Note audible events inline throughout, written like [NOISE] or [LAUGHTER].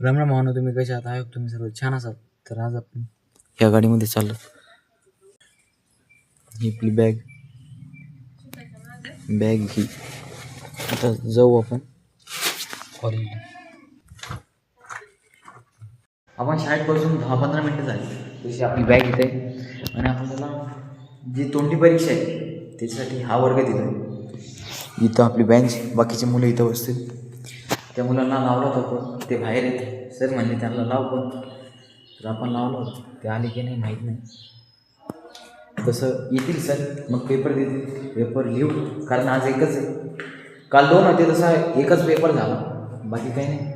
राम राम भावना तुम्ही कशा आहात आयोग तुम्ही सर्व छान असाल तर आज आपण या गाडीमध्ये चाललो. ही आपली बॅग बॅग ही. आता जाऊ आपण. कॉलेजला आपण शाळेपासून दहा पंधरा मिनटं झाली. तशी आपली बॅग इथे आणि आपण त्याला जी तोंडी परीक्षा आहे त्याच्यासाठी हा वर्ग दिला आहे इथं आपली बँच बाकीचे मुलं इथं बसतील. त्या मुलांना लावलं होतं पण ते बाहेर येते. सर म्हणले त्यांना लाव पण तर आपण लावलं होतं. ते आले की नाही माहीत नाही. तसं येतील सर. मग पेपर देतील. पेपर लिहू. कारण आज एकच आहे. काल दोन होते तसा एकच पेपर झाला. बाकी काही नाही.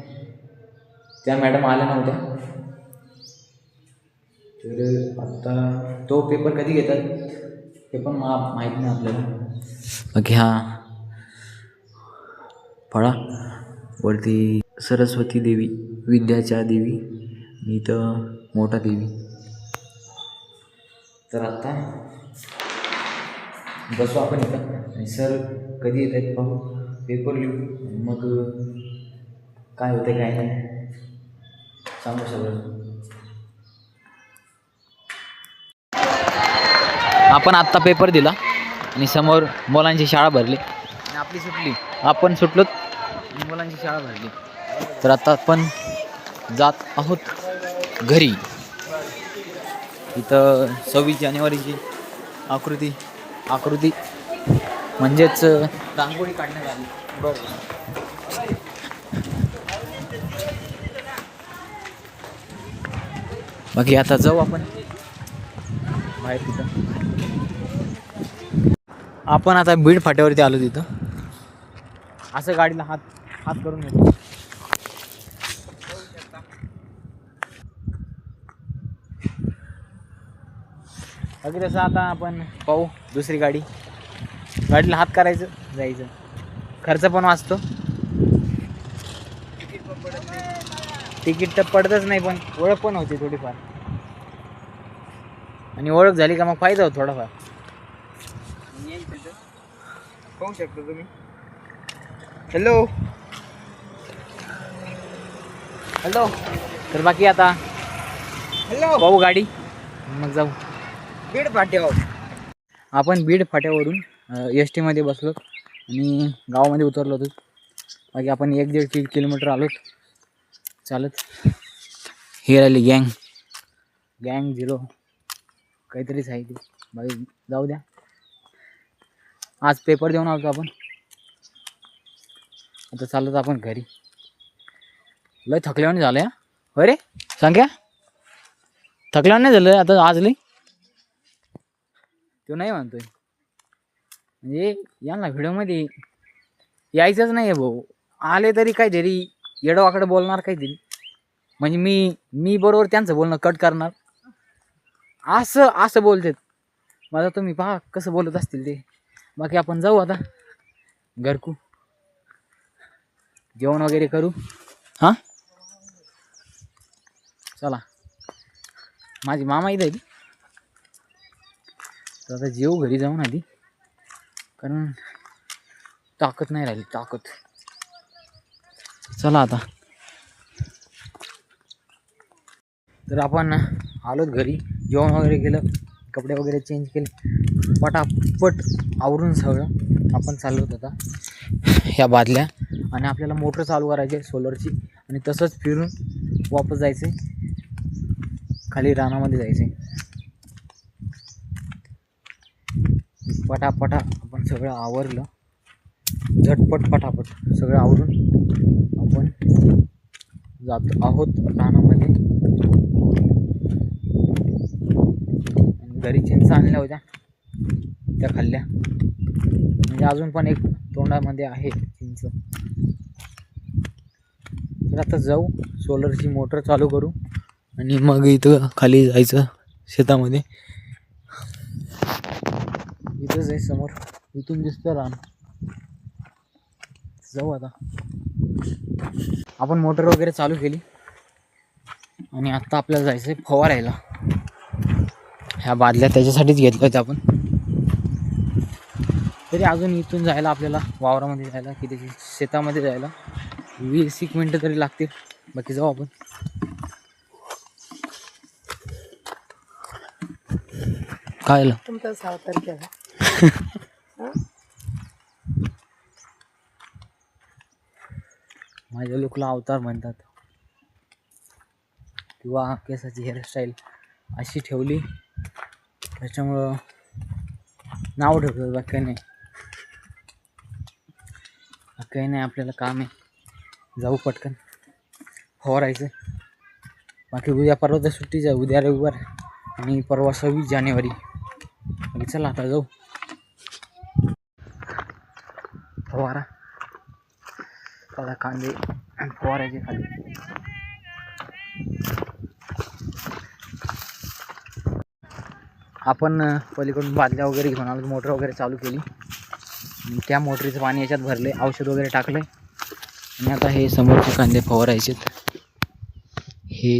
त्या मॅडम आल्या नव्हत्या. तर आत्ता तो पेपर कधी घेतात? ते पण मा माहीत नाही आपल्याला. बाकी हा. फळा वरती सरस्वती देवी विद्याच्या देवी इथं मोठा देवी. तर आत्ता बसू आपण इथं. आणि सर कधी येत आहेत पाहू. पेपर लिहू. मग काय होतं काय नाही. सांगू सगळं. आपण आत्ता पेपर दिला. आणि समोर मुलांची शाळा भरली. आणि आपली सुटली. आपण सुटलोत. मुलांची शाळा भरली. तर आता आपण जात आहोत घरी. इथं सव्वीस जानेवारीची आकृती आकृती म्हणजेच रांगोळी काढण्यात आली. बरोबर बाकी आता जाऊ आपण. बाहेर तिथं. आपण आता बीड फाट्यावरती आलो तिथं. असं गाडीला हात हात करून घेतो बाकी तसं आता आपण पाहू दुसरी गाडी. गाडीला हात करायचं जायचं. खर्च पण वाचतो. तिकीट तर पडतच नाही पण ओळख पण होती थोडीफार. आणि ओळख झाली का मग फायदा होतो थोडाफार. पाहू शकता तुम्ही. Hello hello. तर बाकी आता हॅलो. पाहू गाडी. मग जाऊ. बीड फाट्यावर. आपण बीड फाट्यावरून एस टीमध्ये बसलो आणि गावामध्ये उतरलो होतो. बाकी आपण एक दीड कि किलोमीटर आलो चालत. हे राहिली गँग. गँग झिरो. काहीतरीच आहे ती. बाकी जाऊ द्या. आज पेपर देऊन आलो आपण. आता चालत आपण घरी. लय थकल्यावर झालं या अरे सांग्या थकल्यावर नाही झालं आता आज लई तो नाही म्हणतोय. म्हणजे यांना व्हिडिओमध्ये यायचंच नाही आहे भाऊ. आले तरी काहीतरी येडवाकडं बोलणार काहीतरी. म्हणजे मी मी बरोबर त्यांचं बोलणं कट करणार. असं असं बोलतात. माझा तुम्ही पहा कसं बोलत असतील ते. बाकी आपण जाऊ आता. घरकू. जेवण वगैरे करू. हां? चला. माझी मामा इथं आहे. तर आता जेऊ घरी जाऊन आधी कारण ताकद नाही राहिली ताकद. चला आता. तर आपण आलोत घरी. जेवण वगैरे केलं कपडे वगैरे चेंज केले. पटापट आवरून सगळं. आपण चालवत आता ह्या बादल्या. आणि आपल्याला मोटर चालू करायची आहे सोलरची आणि तसंच फिरून वापस जायचं आहे खाली रानामध्ये जायचं. आहे पटापटा आपण सगळं आवरलं. झटपट पटापट सगळं आवरून आपण जात आहोत रानामध्ये. घरी चिंच आणल्या होत्या. त्या खाल्ल्या. म्हणजे अजून पण एक तोंडामध्ये आहे चिंच. तर आता जाऊ. सोलरची मोटर चालू करू. आणि मग इथं खाली जायचं शेतामध्ये. इथंच आहे समोर. इथून दिसतं रान. जाऊ आता. आपण मोटर वगैरे चालू केली. आणि आत्ता आपल्याला जायचं आहे फवारायला. ह्या बादल्या त्याच्यासाठीच घेतल्या होत्या आपण. तरी अजून इथून जायला आपल्याला वावरामध्ये जायला की त्याची शेतामध्ये जायला वीस एक मिनटं तरी लागतील. बाकी जाऊ आपण. काय झालं? तुमचा सहा तारखेला [LAUGHS] माझ्या लुकला अवतार म्हणतात. किंवा केसाची हेअरस्टाईल अशी ठेवली. त्याच्यामुळं नाव ठेवतो बाकी काही नाही बाकी काही नाही आपल्याला काम आहे. जाऊ पटकन. फवारायचं बाकी उद्या परवा तर सुट्टीच आहे. उद्या रविवार आणि परवा सव्वीस जानेवारी. चला आता जाऊ. फवारा. आता कांदे फवारायचे खाली. आपण पलीकडून बादल्या वगैरे घेऊन आलो मोटर वगैरे चालू केली. त्या मोटरीचं पाणी याच्यात भरले औषध वगैरे टाकलं आणि आता हे समोरचे कांदे फवारायचे हे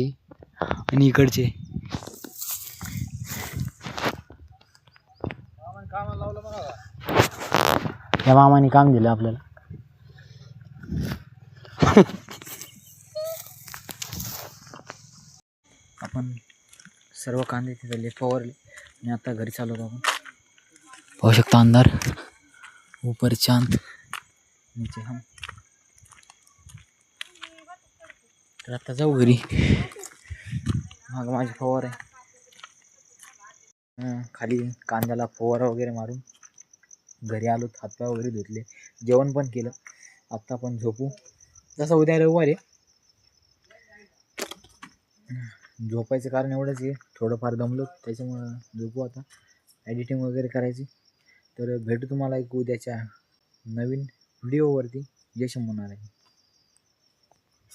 आणि इकडचे. या मामाने काम दिलं आपल्याला. आपण सर्व कांदे तिथले फवारले आणि आता घरी चालवतो आपण. पाहू शकता अंधार. ऊपर चांद नीचे हम. तर आता जाऊ घरी. मग माझी फवार आहे. खाली कांद्याला फवारा वगैरे मारून घरी आलो हातपाय वगैरे धुतले. जेवण पण केलं. आत्ता पण झोपू. जसं उद्या रविवार आहे. झोपायचं कारण एवढंच आहे. थोडंफार दमलो त्याच्यामुळं झोपू आता. एडिटिंग वगैरे करायची. तर भेटू तुम्हाला एक उद्याच्या नवीन व्हिडिओवरती जय म्हणणार आहे